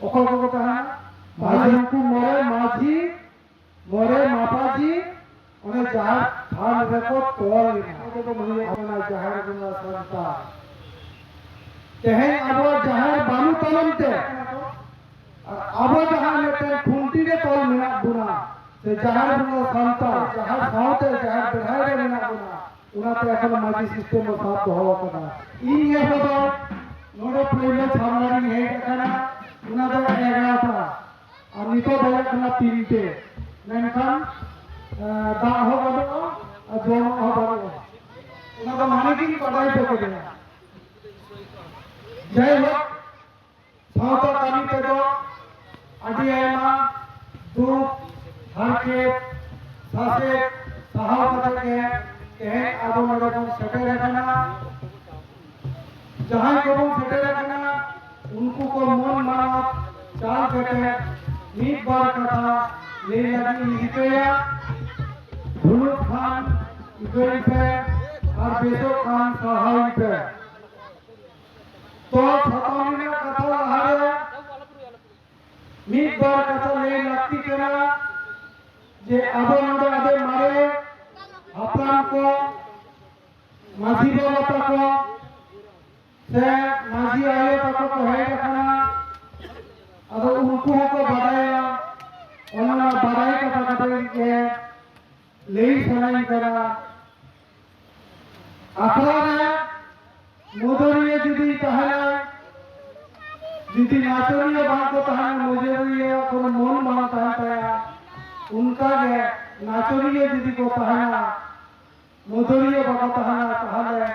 ᱚᱠᱚᱭ ᱠᱚᱠᱚ ᱛᱟᱦᱮᱱᱟ ᱢᱟᱹᱡᱷᱤ ᱩᱱᱠᱩ ᱢᱚᱬᱮ ᱢᱟᱹᱡᱷᱤ ᱢᱚᱬᱮ ᱢᱟᱯᱟᱡᱤ ᱚᱱᱮ ᱡᱟᱦᱟᱸ ᱛᱷᱟᱱ ᱨᱮᱠᱚ ᱛᱚᱞ ᱞᱮᱱᱟ ᱚᱱᱟ ᱛᱮᱦᱮᱧ মতে আবু জাহানের খুনটিরে তল মেনা গুণা সে যাহারগুলো সন্তান যাহার সাহতে যাহার বেহারে মেনা গুণা ওনাতে এখন মাঝি সিস্টেম সাহায্য হওয়া কথা। ই নিয়ে হতো নোড়ে যাই হোক। ᱥᱮᱴᱮᱨ ᱟᱠᱟᱱᱟ ᱡᱟᱦᱟᱸᱭ ᱠᱚᱵᱚᱱ ᱥᱮᱴᱮᱨ ᱟᱠᱟᱱᱟ ᱩᱱᱠᱩ ᱠᱚ ᱢᱚᱱ ᱢᱟᱱᱟᱣ ᱪᱟᱞ ᱠᱟᱛᱮ ᱢᱤᱫ ᱵᱟᱨ ᱠᱟᱛᱷᱟ ᱞᱟᱹᱭ ᱞᱟᱹᱜᱤᱫ ᱤᱧ ᱨᱤᱠᱟᱹᱭᱟ ᱵᱷᱩᱞᱩᱜ ᱠᱷᱟᱱ ᱤᱠᱟᱹᱧ ᱯᱮ ᱟᱨ ᱵᱮᱥᱚᱜ ᱠᱷᱟᱱ ᱥᱟᱦᱟᱣᱤᱧ ᱯᱮ ᱛᱚ ᱥᱟᱛᱟᱢ ᱨᱮᱱᱟᱜ ᱠᱟᱛᱷᱟ ᱞᱟᱦᱟᱨᱮ ᱢᱤᱫ ᱵᱟᱨ ᱠᱟᱛᱷᱟ ᱞᱟᱹᱭ ᱞᱟᱹᱠᱛᱤ ᱠᱟᱱᱟ ᱡᱮ ᱟᱵᱚ ᱱᱚᱰᱮ ᱟᱫᱚ ᱢᱟᱨᱮ ᱦᱟᱯᱲᱟᱢ ᱠᱚ माझी बाबा तको से माझी आयो तको को है रखना अब उनको को बढ़ाया उन्होंने बढ़ाई कथा कथा के ले सुनाई करा আখড়া মধুরিয়ে যদি তাহলে যদি নাচনীয় ভাগ তাহলে মজুরিয়ে কোনো মন মানা তাহলে उनका गे नाचनीय যদি को তাহলে ᱢᱚᱫᱚᱨᱤᱭᱟᱹ ᱵᱟᱵᱟ ᱛᱟᱦᱮᱱᱟ ᱛᱟᱦᱚᱞᱮ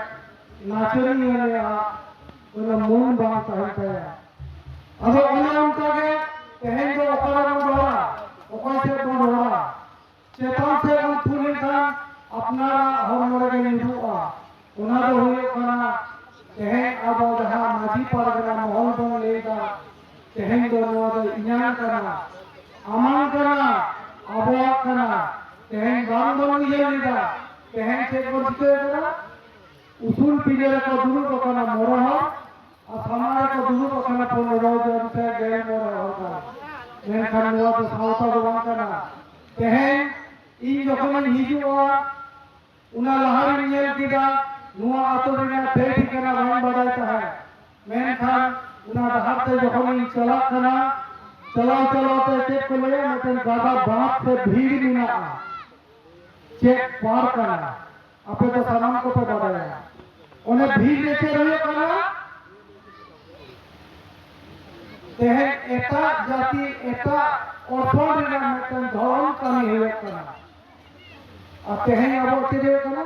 ᱱᱟᱪᱚᱱᱤᱭᱟᱹ ᱚᱱᱟ ᱢᱚᱱ ᱵᱟᱝ ᱛᱟᱦᱮᱱ ᱛᱟᱭᱟ ᱟᱫᱚ ᱚᱱᱮ ᱚᱱᱠᱟᱜᱮ ᱛᱮᱦᱮᱧ ᱫᱚ ᱚᱠᱟᱨᱮᱢ ᱨᱚᱲᱟ ᱚᱠᱚᱭ ᱴᱷᱮᱱ ᱵᱚᱱ ᱨᱚᱲᱟ ᱪᱮᱛᱟᱱ ᱥᱮᱫ ᱵᱚᱱ ᱛᱷᱩ ᱞᱮᱱᱠᱷᱟᱱ ᱟᱯᱱᱟᱨᱟᱜ ᱦᱚᱲᱢᱚ ᱨᱮᱜᱮ ᱧᱩᱨᱩᱜᱼᱟ ᱚᱱᱟ ᱫᱚ ᱦᱩᱭᱩᱜ ᱠᱟᱱᱟ ᱛᱮᱦᱮᱧ ᱟᱵᱚ ᱡᱟᱦᱟᱸ ᱢᱟᱺᱡᱷᱤ ᱯᱟᱨᱜᱟᱱᱟ ᱢᱚᱦᱚᱞ ᱵᱚᱱ ᱞᱟᱹᱭᱫᱟ ᱛᱮᱦᱮᱧ ᱫᱚ ᱱᱚᱣᱟ ᱫᱚ ᱤᱧᱟᱹᱜ ᱠᱟᱱᱟ ᱟᱢᱟᱜ ᱠᱟᱱᱟ ᱟᱵᱚᱣᱟᱜ ᱠᱟᱱᱟ ᱛᱮᱦᱮᱧ ᱵᱟᱝ ᱵᱚᱱ ᱩᱭᱦᱟᱹᱨ ᱮᱫᱟ হ্যান্ডশেক করতে উসুল পিজের কদুর কখনো মরহ আর সামার কদুর কখনো পনেরো জন সে গেল মরহ মেনখান নোয়া তো সাউতা দোকান কানা তেহেন ইন যখন হিজুয়া উনা লাহার নিয়েল কিদা নোয়া আতরিনা তে ঠিকানা বান বাড়াই তাহার মেনখান উনা হাতে যখন ইন চলাক কানা চলাও চলাও তে চেক করলে মতন গাদা বাপ সে ভিড় মিনা चेक पार करना आपे तो सामान को पे बदाया उन्हें भीड़ लेके रहे कना তেহেন এটা জাতি এটা অর্থ দিনা মতন ধরন কামি হয়ে কনা আর তেহেন আবো তেরে কনা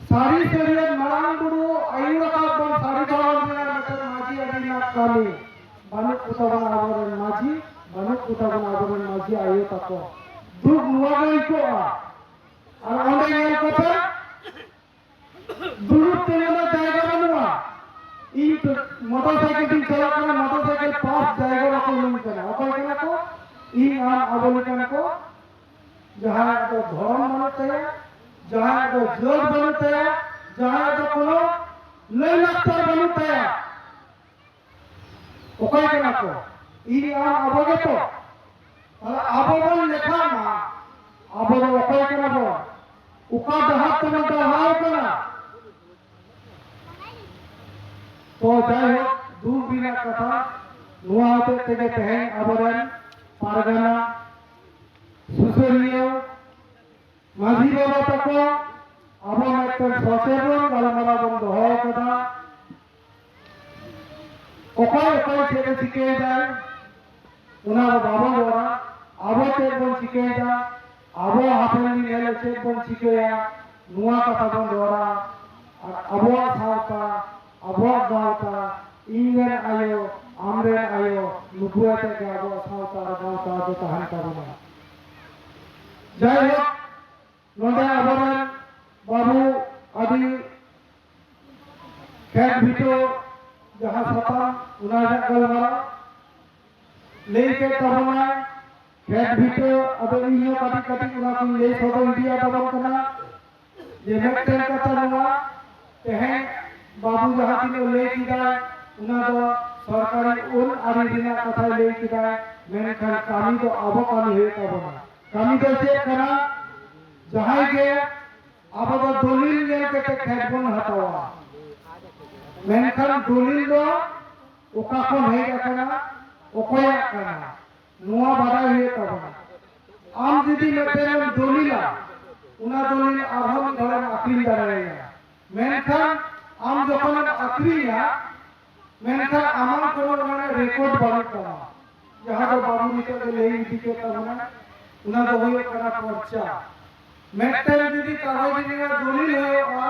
সারি শরীরের মারাং গুরু আইন কাবন সারি ধরন দিনা মতন মাঝি আদিনা কামি বানুক কুতাবন আবরন মাঝি বানুক কুতাবন আবরন মাঝি আইও তাকো দুগ নুয়া গই কো আর অনলাইন কথা দূর তেলের জায়গা বানুয়া ই মোটরসাইকেল চালাকানে মোটরসাইকেল পাস জায়গা রাখলেন কেন অকল কেন কো ই নাম আবল কেন কো। जहाँ तो धर्म बनते हैं जहाँ तो जोग बनते हैं जहाँ तो कोनो लैलस्तर बनते हैं ওকাই কেন তো ই আম অবগত তাহলে আবরণ লেখা না। আবরণ ওকাই কেন বলা উপাদাহার তোমার দেওয়া হয় না। তো যাই হোক দূর বিনার কথা। নোয়া হতে থেকে তেহেন আবরণ, পারগানা সুসরীয় মাঝি বাবা তাক, আবরণ একটা সচেতন আলোচনা বন্ধ হওয়ার কথা। কখন কখন ছেলে শিখিয়ে যায় ওনার বাবা বড়া আবার একদম শিখিয়ে যায় ᱟᱵᱚ ᱦᱟᱯᱲᱟᱢ ᱧᱮᱞ ᱪᱮᱫ ᱵᱚᱱ ᱪᱤᱠᱟᱹᱭᱟ ᱱᱚᱣᱟ ᱠᱟᱛᱷᱟ ᱵᱚᱱ ᱨᱚᱲᱟ ᱟᱨ ᱟᱵᱚᱣᱟᱜ ᱥᱟᱶᱛᱟ ᱟᱵᱚᱣᱟᱜ ᱜᱟᱶᱛᱟ ᱤᱧᱨᱮᱱ ᱟᱭᱳ ᱟᱢᱨᱮᱱ ᱟᱭᱳ ᱱᱩᱠᱩ ᱟᱛᱮᱫ ᱜᱮ ᱟᱵᱚᱣᱟᱜ ᱥᱟᱶᱛᱟ ᱟᱨ ᱜᱟᱶᱛᱟ ᱫᱚ ᱛᱟᱦᱮᱱ ᱛᱟᱵᱚᱱᱟ ᱡᱟᱭᱦᱳᱠ ᱱᱚᱰᱮ ᱟᱵᱚᱨᱮᱱ ᱵᱟᱹᱵᱩ ᱟᱹᱰᱤ ᱠᱷᱮᱛ ᱵᱷᱤᱴᱟᱹ ᱡᱟᱦᱟᱸ ᱥᱟᱛᱟᱢ ᱚᱱᱟ ᱨᱮᱱᱟᱜ ᱜᱟᱞᱢᱟᱨᱟᱣ ᱞᱟᱹᱭ ᱠᱮᱫ ᱛᱟᱵᱚᱱᱟᱭ ᱯᱷᱮᱰ ᱟᱫᱚ ᱤᱧ ᱦᱚᱸ ᱠᱟᱹᱴᱤᱡ ᱠᱟᱹᱴᱤᱡ ᱚᱱᱟ ᱠᱚᱧ ᱠᱟᱱᱟ ᱡᱮ ᱠᱟᱛᱷᱟ ᱱᱚᱣᱟ ᱛᱮᱦᱮᱧ ᱵᱟᱵᱩ ᱡᱟᱦᱟᱸ ᱛᱤᱱᱟᱹᱜ ᱞᱟᱹᱭ ᱠᱮᱫᱟ ᱚᱱᱟ ᱫᱚ ᱥᱚᱨᱠᱟᱨᱤ ᱩᱞ ᱟᱹᱨᱤ ᱨᱮᱱᱟᱜ ᱞᱟᱹᱭ ᱠᱮᱫᱟ ᱢᱮᱱᱠᱷᱟᱱ ᱠᱟᱹᱢᱤ ᱫᱚ ᱟᱵᱚ ᱠᱟᱹᱢᱤ ᱦᱩᱭᱩᱜ ᱛᱟᱵᱚᱱᱟ ᱠᱟᱹᱢᱤ ᱫᱚ ᱪᱮᱫ ᱠᱟᱱᱟ ᱡᱟᱦᱟᱸᱭ ᱜᱮ ᱟᱵᱚ ᱫᱚ ᱫᱚᱞᱤᱞ ᱧᱮᱞ ᱠᱟᱛᱮ ᱠᱷᱮᱛ ᱵᱚᱱ ᱦᱟᱛᱟᱣᱟ ᱢᱮᱱᱠᱷᱟᱱ ᱫᱚᱞᱤᱞ ᱫᱚ ᱚᱠᱟ ᱠᱷᱚᱱ ᱦᱮᱡ ᱟᱠᱟᱱᱟ ᱚᱠᱚᱭᱟᱜ ᱠᱟᱱᱟ ᱱᱚᱣᱟ ᱵᱟᱰᱟᱭ ᱦᱩᱭᱩᱜ ᱛᱟᱵᱚᱱᱟ ᱟᱢ ᱡᱩᱫᱤ ᱢᱤᱫᱴᱮᱱ ᱮᱢ ᱫᱚᱞᱤᱞᱟ ᱚᱱᱟ ᱫᱚᱞᱤᱞ ᱟᱨᱦᱚᱸ ᱫᱷᱚᱨᱮᱢ ᱟᱹᱠᱷᱨᱤᱧ ᱫᱟᱲᱮᱭᱟᱭᱟ ᱢᱮᱱᱠᱷᱟᱱ ᱟᱢ ᱡᱚᱠᱷᱚᱱᱮᱢ ᱟᱹᱠᱷᱨᱤᱧᱟ ᱢᱮᱱᱠᱷᱟᱱ ᱟᱢᱟᱜ ᱠᱳᱱᱳ ᱢᱟᱱᱮ ᱨᱮᱠᱚᱨᱰ ᱵᱟᱹᱱᱩᱜ ᱛᱟᱢᱟ ᱡᱟᱦᱟᱸ ᱫᱚ ᱵᱟᱵᱩ ᱱᱤᱛᱚᱜ ᱫᱚ ᱞᱟᱹᱭ ᱤᱫᱤ ᱠᱮᱫ ᱛᱟᱵᱚᱱᱟ ᱚᱱᱟ ᱫᱚ ᱦᱩᱭᱩᱜ ᱠᱟᱱᱟ ᱯᱚᱨᱪᱟ ᱢᱤᱫᱴᱮᱱ ᱡᱩᱫᱤ ᱠᱟᱜᱚᱡᱽ ᱨᱮᱱᱟᱜ ᱫᱚᱞᱤᱞ ᱦᱩᱭᱩᱜᱼᱟ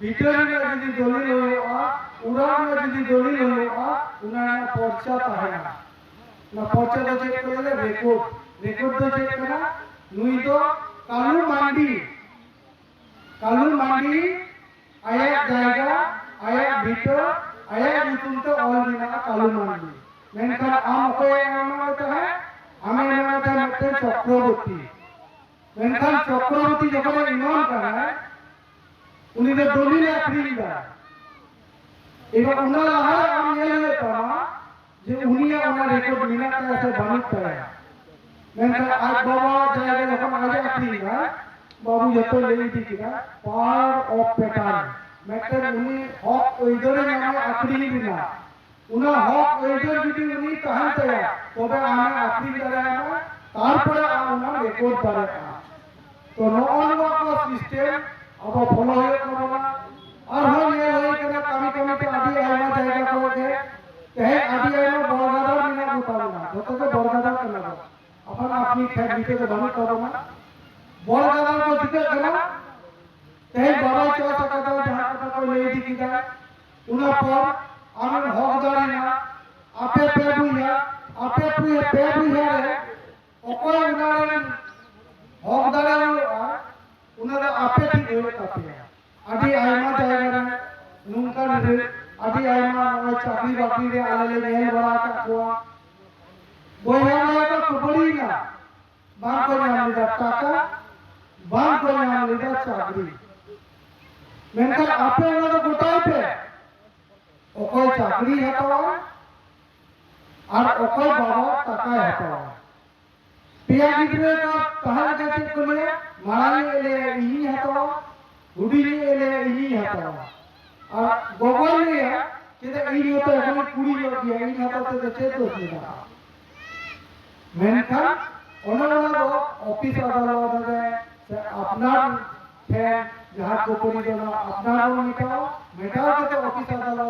ᱵᱤᱴᱟᱹ ᱨᱮᱱᱟᱜ ᱡᱩᱫि ᱫᱚᱞᱤᱞ ᱦᱩᱭᱩᱜᱼᱟ ᱚᱲᱟᱜ ᱨᱮᱱᱟᱜ ᱡᱩᱫि ᱫᱚᱞᱤᱞ ᱦᱩᱭᱩᱜᱼᱟ ᱚᱱᱟ ᱨᱮᱱᱟᱜ ᱯᱚᱨᱪᱟ ᱛᱟᱦᱮᱱᱟ না পর্চা দো চেক করলে রেকর্ড রেকর্ড দো চেক করা নুই দো কালু মান্ডি কালু মান্ডি আয়াত জায়গা আয়াত ভিতর nyutum te ol dina kalu mandi menkan am okoy nama tahe ame nama tahe mette Chakraborty. Menkan Chakraborty যখন ইমান kana উনি তো দলিল আখরিন দা এবার উনার লাহার আম নিয়ে হয়ে তামা যে উনিয়া ওনার রেকর্ড মিনা তা আছে বানিত তায়া menkan আজ বাবা জায়গা যখন আজ দা বাবু যত লেই দিকিরা পার অফ প্যাটার্ন মেটার উনি হক ওইদরে নামে আখরিন দিনা উনা হক ওইদর যদি উনি তাহান তায়া তবে আমরা আখরিন দাঁড়ায় তারপরে আমরা রেকর্ড দাঁড়ায় তো নয় সিস্টেম আবার ফলো হয়ে আর হয় কামি কামিতে আদি আইমা জায়গা করে তেহে আদি আইমা বড়গাদার মিনা গুতাবো না যতকে বড়গাদার কেন? আপনার আপনি খেত দিতে বানু করো না? বড়গাদার কো দিতে কেন তেহে বাবা চা টাকা দাও টাকা কই লই দিকি দা উনা পর আমি হক দাঁড়ি না আপে পে বুইয়া আপে পুয়ে পে বুইয়া রে অকয় উনারেন হক দাঁড়ানোয়া উনারা আপে ঠিক হয়ে থাকে আদি আইমা জায়গা নুনকান রে আদি আইমা নয় চাকরি বাকরি রে আলালে নেল বড়া কা কোয়া বইয়া না তো কুবড়ি না বাং কো নাম লিদা টাকা বাং কো নাম লিদা চাকরি মেনকান আপে ওনারা গোটাই পে অকয় চাকরি হটাওয়া আর অকল বাবা টাকা হটাওয়া পেয়া গিদ্রে কা তাহার কাছে কোলে মারাই এলে ইহি হটাওয়া হুডিলি এলে ইহি হটাওয়া আর গোবর নিয়ে কিন্তু এই তো এখন কুড়ি লোক দিয়ে এই হাতাতে তো চেত হচ্ছে না। মেনখান অন্যান্য অফিস আদালত সে আপনার ঠেন যাহা গোপনীয়তা আপনারও মেটাও। মেটাও যাতে অফিস আদালত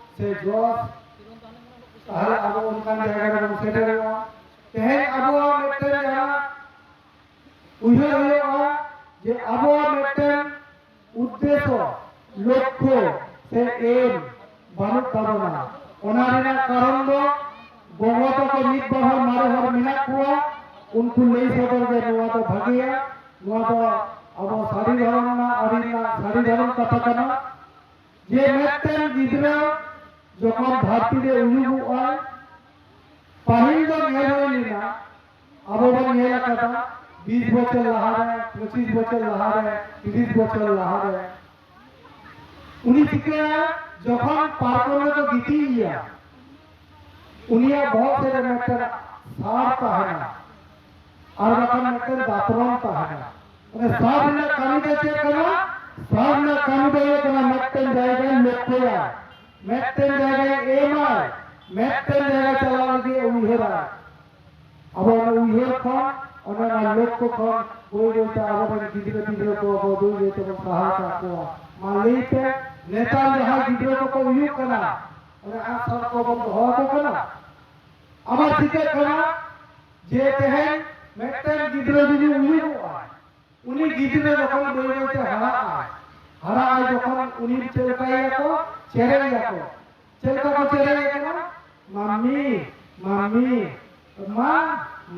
সে জস তাহলে আবো উনকান জায়গা রে সেটা রে তেহেন আবো মেটেন যারা উইহার হয়ে যে আবো মেটেন উদ্দেশ্য লক্ষ্য সে এম বানুক তাবনা ᱚᱱᱟ ᱨᱮᱱᱟᱜ ᱠᱟᱨᱚᱱ ᱫᱚ ᱜᱚᱜᱚ ᱛᱟᱠᱚ ᱢᱤᱫ ᱵᱟᱨ ᱦᱚᱲ ᱢᱟᱨᱮ ᱦᱚᱲ ᱢᱮᱱᱟᱜ ᱠᱚᱣᱟ ᱩᱱᱠᱩ ᱞᱟᱹᱭ ᱥᱚᱫᱚᱨ ᱜᱮ ᱱᱚᱣᱟ ᱫᱚ ᱵᱷᱟᱜᱮᱭᱟ ᱱᱚᱣᱟ ᱫᱚ ᱟᱵᱚ ᱥᱟᱹᱨᱤ ᱫᱷᱚᱨᱚᱢ ᱨᱮᱱᱟᱜ ᱟᱹᱨᱤ ᱨᱮᱱᱟᱜ ᱥᱟᱹᱨᱤ ᱫᱷᱚᱨᱚᱢ ᱠᱟᱛᱷᱟ ᱠᱟᱱᱟ যখন धरती উজুগুয়া পাহিল দো নিয়মিনা আবহাওয়া নিয়ে बीस बोतल लहा रहे पच्चीस बोतल लहा रहे तीस बोतल लहा रहे उन्हीं चिके जब पार्कों में तो गीती लिया उन्हें बहुत से मेटर सार पहना और रकम मेटर दातरों पहना उन्हें सार ना कानी देते करो सार ना कानी देते करा तो मेटर जाएगा लेते ম্যাট্রেন জায়গায় এম আই ম্যাট্রেন জায়গায় চালানো দিয়ে উইহেরা আবার উইহের খন অন্যান্য লক্ষ্য খন ওই বলতে মানে আবার দিদিকে দিদির কো বদুই যেতে এবং সহায়তা কো মালিতে নেতা যাহা দিদির কো ইউ কনা। আর আসর কো বন্ধ হওয়া কো কনা। আমার জিকে কনা, যে তেহেন ম্যাট্রেন দিদির দিদি উইহের উনি গিদিরে যখন বই বলতে হারা আয় হারা আয় যখন উনি চেলকাই রাখো ছেড়ে দেখো ছেলে তখন ছেড়ে গেল মাম্মি মাম্মি, মা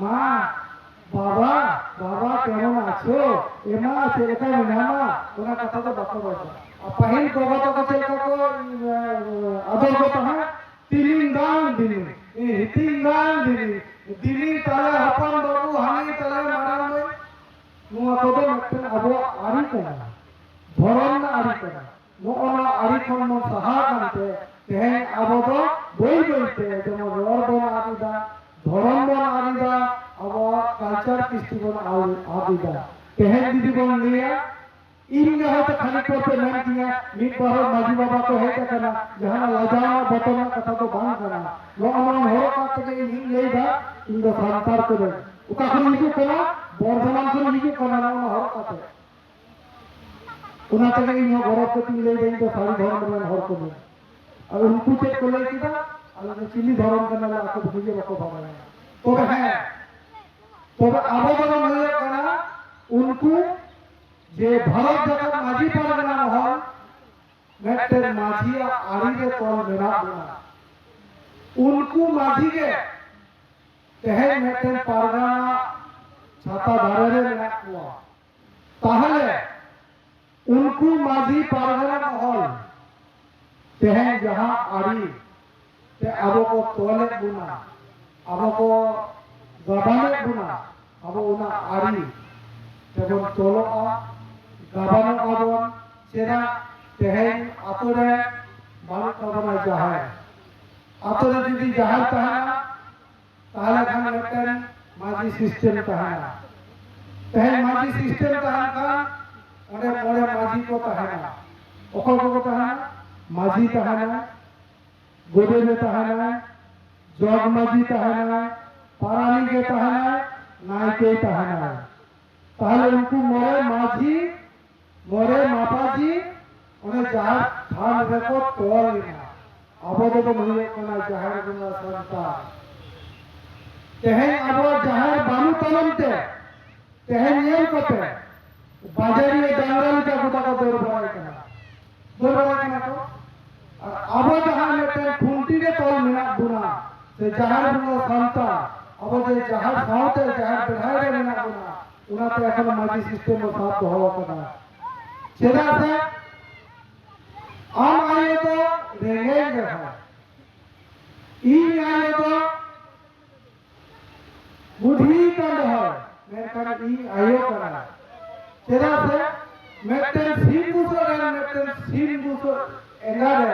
মা, বাবা বাবা, কেমন আছো? এমা ছেলেটা মেনামা ওনার কথা তো বাপা বলছে পাহিল বাবা তো ছেলেটাকে আদর করতে হয় তিলিং গান দিলি হিতিং গান দিলি দিলি তাহলে হাপান বাবু, হানি তাহলে মারাম নয় নুয়া কবে আবো আরি কেনা ধরন আরি কেনা ᱱᱚᱜᱼᱚᱱᱟ ᱟᱹᱰᱤ ᱠᱷᱚᱱ ᱵᱚᱱ ᱥᱟᱦᱟ ᱠᱟᱱᱛᱮ ᱛᱮᱦᱮᱧ ᱟᱵᱚ ᱫᱚ ᱵᱟᱹᱭ ᱵᱟᱹᱭᱛᱮ ᱡᱮᱢᱚᱱ ᱨᱚᱲ ᱵᱚᱱ ᱟᱫ ᱫᱷᱚᱨᱚᱢ ᱵᱚᱱ ᱟᱫ ᱟᱵᱚᱣᱟᱜ ᱠᱟᱞᱪᱟᱨ ᱠᱤᱥᱛᱤ ᱵᱚᱱ ᱟᱫ ᱛᱮᱦᱮᱧ ᱡᱩᱫᱤ ᱵᱚᱱ ᱞᱟᱹᱭᱟ ᱤᱧᱜᱮ ᱦᱚᱭᱛᱚ ᱠᱷᱟᱹᱱᱤᱠ ᱠᱚᱯᱮ ᱢᱮᱱ ᱛᱤᱧᱟ ᱢᱤᱫ ᱵᱟᱨ ᱦᱚᱲ ᱢᱟᱹᱡᱷᱤ ᱵᱟᱵᱟ ᱠᱚ ᱦᱮᱡ ᱟᱠᱟᱱᱟ ᱡᱟᱦᱟᱱᱟᱜ ᱞᱟᱡᱟᱣᱟᱜ ᱵᱚᱛᱚᱨᱟᱜ ᱠᱟᱛᱷᱟ ᱫᱚ ᱵᱟᱝ ᱠᱟᱱᱟ ᱱᱚᱜᱼᱚᱭ ᱱᱚᱣᱟ ᱦᱚᱨᱚᱜ ᱠᱟᱛᱮ ᱜᱮ ᱤᱧᱤᱧ ᱞᱟᱹᱭᱫᱟ ᱤᱧ ᱫᱚ ᱥᱟᱱᱛᱟᱲ ᱠᱟᱹᱱᱟᱹᱧ ᱚᱠᱟ ᱠᱷᱚᱱ ᱦᱤᱡᱩᱜ ᱠᱟᱱᱟ ᱵᱚᱨᱫᱷᱚᱢᱟᱱ ᱠᱷᱚᱱᱤᱧ ᱦᱤᱡᱩᱜ ᱠᱟᱱᱟ ᱱᱚᱣᱟ ᱦᱚᱨᱚᱜ ᱠᱟᱛᱮ ᱚᱱᱟ ᱛᱮᱜᱮ ᱤᱧ ᱦᱚᱸ ᱜᱚᱨᱚᱵ ᱠᱟᱛᱮᱧ ᱞᱟᱹᱭᱫᱟ ᱤᱧ ᱫᱚ ᱥᱟᱹᱨᱤ ᱫᱷᱚᱨᱚᱢ ᱨᱮᱱ ᱦᱚᱲ ᱠᱟᱹᱱᱟᱹᱧ ᱟᱫᱚ ᱩᱱᱠᱩ ᱪᱮᱫ ᱠᱚ ᱞᱟᱹᱭ ᱠᱮᱫᱟ ᱟᱞᱮ ᱫᱚ ᱪᱤᱞᱤ ᱫᱷᱚᱨᱚᱢ ᱠᱟᱱᱟᱞᱮ ᱟᱠᱚ ᱫᱚ ᱵᱩᱡᱷᱟᱹᱣ ᱵᱟᱠᱚ ᱵᱟᱲᱟᱭᱟ ᱛᱚᱵᱮ ᱦᱮᱸ ᱛᱚᱵᱮ ᱟᱵᱚ ᱫᱚᱵᱚᱱ ᱞᱟᱹᱭᱮᱫ ᱠᱟᱱᱟ ᱩᱱᱠᱩ ᱡᱮ ᱵᱷᱟᱨᱚᱛ ᱡᱟᱠᱟᱛ ᱢᱟᱹᱡᱷᱤ ᱯᱟᱨᱜᱟᱱᱟ ᱢᱚᱦᱚᱞ ᱢᱤᱫᱴᱮᱱ ᱢᱟᱹᱡᱷᱤᱭᱟᱜ ᱟᱹᱨᱤᱨᱮ ᱛᱚᱞ ᱢᱮᱱᱟᱜ ᱵᱚᱱᱟ उनको माझी के तहन मेटन पारगाना छाता धारे रे मेरा कुआ ᱛᱮᱦᱮᱧ ᱡᱟᱦᱟᱸ ᱟᱹᱨᱤ ᱛᱮ ᱟᱵᱚ ᱠᱚ ᱛᱚᱞᱮᱫ ᱵᱚᱱᱟ ᱟᱵᱚ ᱠᱚ ᱜᱟᱵᱟᱱᱮᱫ ᱵᱚᱱᱟ ᱟᱵᱚ ᱚᱱᱟ ᱟᱹᱨᱤ ᱛᱮᱵᱚᱱ ᱛᱚᱞᱚᱜᱼᱟ ᱜᱟᱵᱟᱱᱚᱜᱼᱟ ᱵᱚᱱ ᱪᱮᱫᱟᱜ ᱛᱮᱦᱮᱧ ᱟᱛᱳ ᱨᱮ ᱵᱟᱹᱱᱩᱜ ᱡᱟᱦᱟᱸᱭ ᱟᱛᱳ ᱨᱮ ᱡᱩᱫᱤ ᱡᱟᱦᱟᱸᱭ ᱛᱟᱦᱮᱱᱟ তাহলে খান একটা মাঝি সিস্টেম তাহারা তাহলে মাঝি সিস্টেম তাহারা অনেক বড় মাঝি কো তাহারা ওখানে কো তাহারা মাঝি তাহানা গোদেবে তাহানা জগ মাঝি তাহানা পারানিকে তাহানা, নাইকে তাহানা। তাহলে উনকু মরে মাঝি, মরে মাপাজি অনে যাহার থান রেকো তল না। আবদব মহিলা কানা যাহার গুনা সন্তা তেহেন আবো যাহার বানু তলমতে তেহেন নিয়ম কতে, বাজারিয়ে জঙ্গল কা গোটা কা দৌড় বড়াই আবো যাহার মেটেন খুন্তিরে তল মেনা বুনা। সে যাহার বুনা সন্তা আবো যে যাহার সাউতে যাহার বেড়াইরে মেনা বুনা। উনাতে এখন মাঝি সিস্টেম সাথ হওয়া কানা চেনা সে আম আয়ে তো রেঙ্গেজ দেখা ই আয়ে তো বুদ্ধি কাণ্ড হয়। মেরকান ই সে মেটেন বুঝো গান মেটেন সিম বুঝো, এঙ্গারে।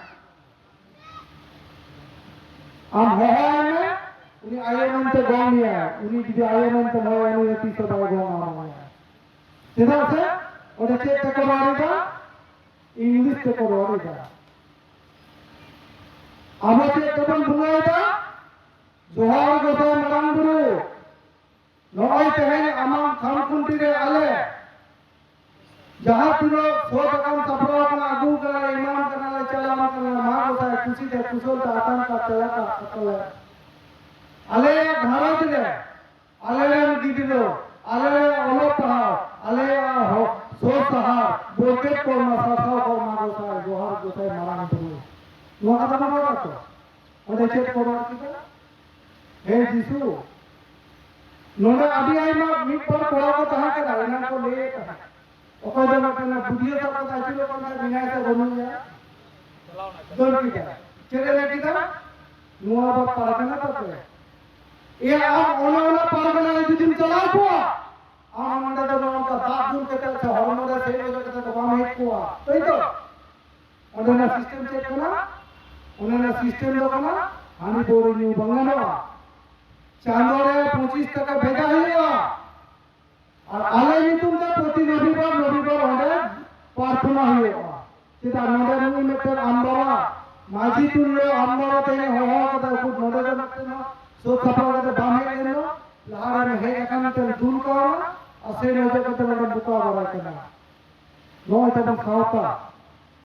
అహోన ఉని అయోనంత గోమియ ఉని ఇది అయోనంత భవని తీసో గోమాయ ঠিক আছে? ওটা চেষ্টা করো আরেকটা ইংলিশে করো আরেকটা আমাকে তখন বুঝাইটা জোহার গত মারান গুরু নয় তেহেন আমার খানকুন্টিরে আলে। যাহা তুলো කුසල් දාතන් කතලා කතලා අලේ භාරතේ අලේ දිදිනෝ අලේ ඔලපහා අලේ සෝසහා බෝකේ කොමසසාව කොමනසා ගෝහර ගොතේ මරණ දුරු මොකද මොකද ඔතේ චෙක් කොමන කිද हे जीसू नोना अभी आई मां मी पर कोड़ा को तहा के डालना को ले ओका जमा करना बुढ़िया तक का चिलो करना बिना से रोना जाए चलाओ ना दोन की ছেলেটিটা নোয়া পারবে না তাতে এ আর অনাওলা পারবে না দুদিন চালাবো আর আমাদের তো আমাদের দাঁত দিন কেটে আছে হরমোনের সেই বলে কেটে তো বাম হেড কোয়া। তাই তো? ওনার সিস্টেম চেক করা ওনার সিস্টেম দোকানা আমি বড় নিউ বাংলা চাঁদরে পঁচিশ টাকা ভেজা হইয়া আর আলে নিতুমটা প্রতি রবিবার রবিবার অনেক প্রার্থনা হইয়া আমরা মাঝি তুললে আমবাবা তেনে হওয়া কথা খুব নডে রে মেটে না। সো কাপড় কাতে বামে এলো লাহারে হে এখান দূর করা নজে কাতে নডে বুকা বড় কেনা? নয় তখন খাওতা